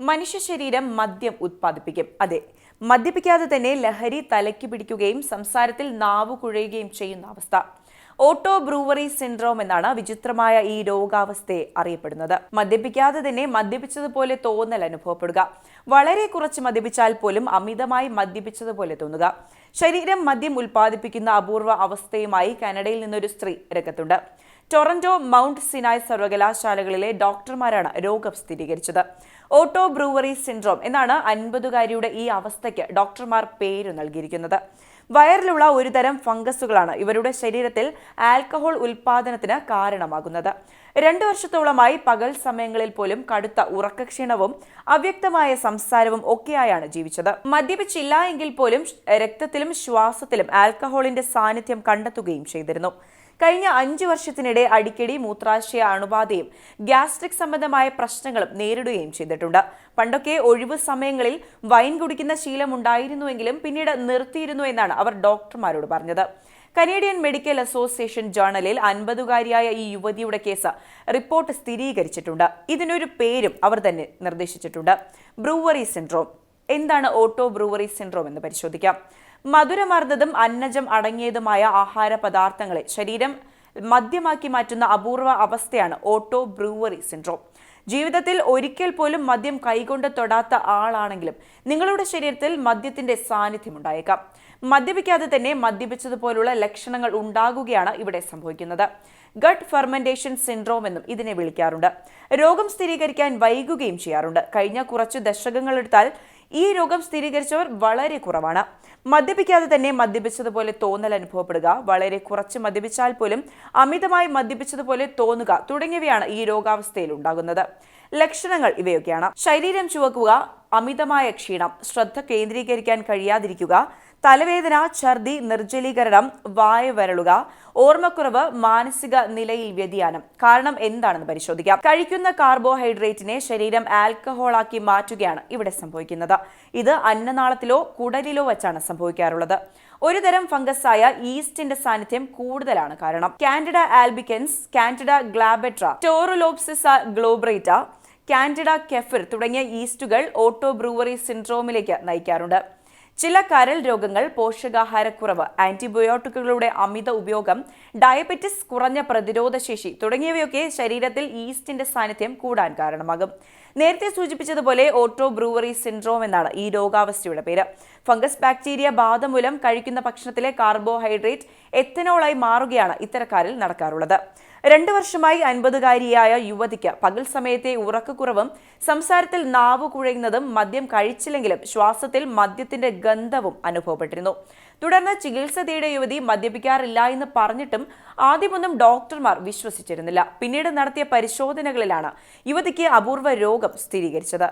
മനുഷ്യ ശരീരം മദ്യം ഉത്പാദിപ്പിക്കും. അതെ മദ്യപിക്കാതെ തന്നെ ലഹരി തലയ്ക്ക് പിടിക്കുകയും സംസാരത്തിൽ നാവു കുഴയുകയും ചെയ്യുന്ന അവസ്ഥ. ഓട്ടോ ബ്രൂവറി സിൻഡ്രോം എന്നാണ് വിചിത്രമായ ഈ രോഗാവസ്ഥയെ അറിയപ്പെടുന്നത്. മദ്യപിക്കാതെ തന്നെ മദ്യപിച്ചതുപോലെ തോന്നൽ അനുഭവപ്പെടുക. വളരെ കുറച്ച് മദ്യപിച്ചാൽ പോലും അമിതമായി മദ്യപിച്ചതുപോലെ തോന്നുക. ശരീരം മദ്യം ഉൽപ്പാദിപ്പിക്കുന്ന അപൂർവ അവസ്ഥയുമായി കാനഡയിൽ നിന്നൊരു സ്ത്രീ രംഗത്തുണ്ട്. ടൊറന്റോ മൗണ്ട് സിനായ് സർവകലാശാലകളിലെ ഡോക്ടർമാരാണ് രോഗം സ്ഥിരീകരിച്ചത്. ഓട്ടോ ബ്രൂവറി സിൻഡ്രോം എന്നാണ് അൻപതുകാരിയുടെ ഈ അവസ്ഥയ്ക്ക് ഡോക്ടർമാർ പേര് നൽകിയിരിക്കുന്നത്. വയറിലുള്ള ഒരുതരം ഫംഗസുകളാണ് ഇവരുടെ ശരീരത്തിൽ ആൽക്കഹോൾ ഉൽപാദനത്തിന് കാരണമാകുന്നത്. രണ്ടു വർഷത്തോളമായി പകൽ സമയങ്ങളിൽ പോലും കടുത്ത ഉറക്കക്ഷീണവും അവ്യക്തമായ സംസാരവും ഒക്കെയായാണ് ജീവിച്ചത്. മദ്യപിച്ചില്ല എങ്കിൽ പോലും രക്തത്തിലും ശ്വാസത്തിലും ആൽക്കഹോളിന്റെ സാന്നിധ്യം കണ്ടെത്തുകയും ചെയ്തിരുന്നു. കഴിഞ്ഞ അഞ്ചു വർഷത്തിനിടെ അടിക്കടി മൂത്രാശയ അണുബാധയും ഗ്യാസ്ട്രിക് സംബന്ധമായ പ്രശ്നങ്ങളും നേരിടുകയും ചെയ്തിട്ടുണ്ട്. പണ്ടൊക്കെ ഒഴിവ് സമയങ്ങളിൽ വൈൻ കുടിക്കുന്ന ശീലം ഉണ്ടായിരുന്നുവെങ്കിലും പിന്നീട് നിർത്തിയിരുന്നു എന്നാണ് അവർ ഡോക്ടർമാരോട് പറഞ്ഞത്. കനേഡിയൻ മെഡിക്കൽ അസോസിയേഷൻ ജേണലിൽ അൻപതുകാരിയായ ഈ യുവതിയുടെ കേസ് റിപ്പോർട്ട് സ്ഥിരീകരിച്ചിട്ടുണ്ട്. ഇതിനൊരു പേരും അവർ തന്നെ നിർദ്ദേശിച്ചിട്ടുണ്ട്. Brewery syndrome. എന്താണ് ഓട്ടോ ബ്രൂവറി സിൻഡ്രോം എന്ന് പരിശോധിക്കാം. മധുരമർദ്ദതും അന്നജം അടങ്ങിയതുമായ ആഹാര പദാർത്ഥങ്ങളെ ശരീരം മദ്യമാക്കി മാറ്റുന്ന അപൂർവ അവസ്ഥയാണ് ഓട്ടോ ബ്രൂവറി സിൻഡ്രോം. ജീവിതത്തിൽ ഒരിക്കൽ പോലും മദ്യം കൈകൊണ്ട് തൊടാത്ത ആളാണെങ്കിലും നിങ്ങളുടെ ശരീരത്തിൽ മദ്യത്തിന്റെ സാന്നിധ്യം ഉണ്ടായേക്കാം മദ്യപിക്കാതെ തന്നെ മദ്യപിച്ചതുപോലുള്ള ലക്ഷണങ്ങൾ ഉണ്ടാകുകയാണ് ഇവിടെ സംഭവിക്കുന്നത്. ഗട്ട് ഫെർമെന്റേഷൻ സിൻഡ്രോം എന്നും ഇതിനെ വിളിക്കാറുണ്ട്. രോഗം സ്ഥിരീകരിക്കാൻ വൈകുകയും ചെയ്യാറുണ്ട്. കഴിഞ്ഞ കുറച്ച് ദശകങ്ങളെടുത്താൽ ഈ രോഗം സ്ഥിരീകരിച്ചവർ വളരെ കുറവാണ്. മദ്യപിക്കാതെ തന്നെ മദ്യപിച്ചതുപോലെ തോന്നൽ അനുഭവപ്പെടുക വളരെ കുറച്ച് മദ്യപിച്ചാൽ പോലും അമിതമായി മദ്യപിച്ചതുപോലെ തോന്നുക തുടങ്ങിയവയാണ് ഈ രോഗാവസ്ഥയിൽ ഉണ്ടാകുന്നത്. ലക്ഷണങ്ങൾ ഇവയൊക്കെയാണ്. ശരീരം ചുവക്കുക അമിതമായ ക്ഷീണം ശ്രദ്ധ കേന്ദ്രീകരിക്കാൻ കഴിയാതിരിക്കുക തലവേദന ഛർദി നിർജലീകരണം വായ വരളുക ഓർമ്മക്കുറവ് മാനസിക നിലയിൽ വ്യതിയാനം. കാരണം എന്താണെന്ന് പരിശോധിക്കാം. കഴിക്കുന്ന കാർബോഹൈഡ്രേറ്റിനെ ശരീരം ആൽക്കഹോളാക്കി മാറ്റുകയാണ് ഇവിടെ സംഭവിക്കുന്നത്. ഇത് അന്നനാളത്തിലോ കുടലിലോ വച്ചാണ് സംഭവിക്കാറുള്ളത്. ഒരു തരം ഫംഗസായ ഈസ്റ്റിന്റെ സാന്നിധ്യം കൂടുതലാണ് കാരണം. Candida albicans candida glabrata torulopsis glabrata candida kefyr തുടങ്ങിയ ഈസ്റ്റുകൾ ഓട്ടോ ബ്രൂവറി സിൻഡ്രോമിലേക്ക് നയിക്കാറുണ്ട്. ചില കരൾ രോഗങ്ങൾ പോഷകാഹാരക്കുറവ് ആന്റിബയോട്ടിക്കുകളുടെ അമിത ഉപയോഗം ഡയബറ്റിസ് കുറഞ്ഞ പ്രതിരോധശേഷി തുടങ്ങിയവയൊക്കെ ശരീരത്തിൽ ഈസ്റ്റിന്റെ സാന്നിധ്യം കൂടാൻ കാരണമാകും. നേരത്തെ സൂചിപ്പിച്ചതുപോലെ ഓട്ടോ ബ്രൂവറി സിൻഡ്രോം എന്നാണ് ഈ രോഗാവസ്ഥയുടെ പേര്. ഫംഗസ് ബാക്ടീരിയ ബാധ മൂലം കഴിക്കുന്ന ഭക്ഷണത്തിലെ കാർബോഹൈഡ്രേറ്റ് എത്തനോളായി മാറുകയാണ് ഇത്തരക്കാരിൽ നടക്കാറുള്ളത്. രണ്ടു വർഷമായി അൻപതുകാരിയായ യുവതിക്ക് പകൽ സമയത്തെ ഉറക്കക്കുറവും സംസാരത്തിൽ നാവ് കുഴയുന്നതും മദ്യം കഴിച്ചില്ലെങ്കിലും ശ്വാസത്തിൽ മദ്യത്തിന്റെ ഗന്ധവും അനുഭവപ്പെട്ടിരുന്നു. തുടർന്ന് ചികിത്സ തേടിയ യുവതി മദ്യപിക്കാറില്ല എന്ന് പറഞ്ഞിട്ടും ആദ്യമൊന്നും ഡോക്ടർമാർ വിശ്വസിച്ചിരുന്നില്ല. പിന്നീട് നടത്തിയ പരിശോധനകളിലാണ് യുവതിക്ക് അപൂർവ രോഗം സ്ഥിരീകരിച്ചത്.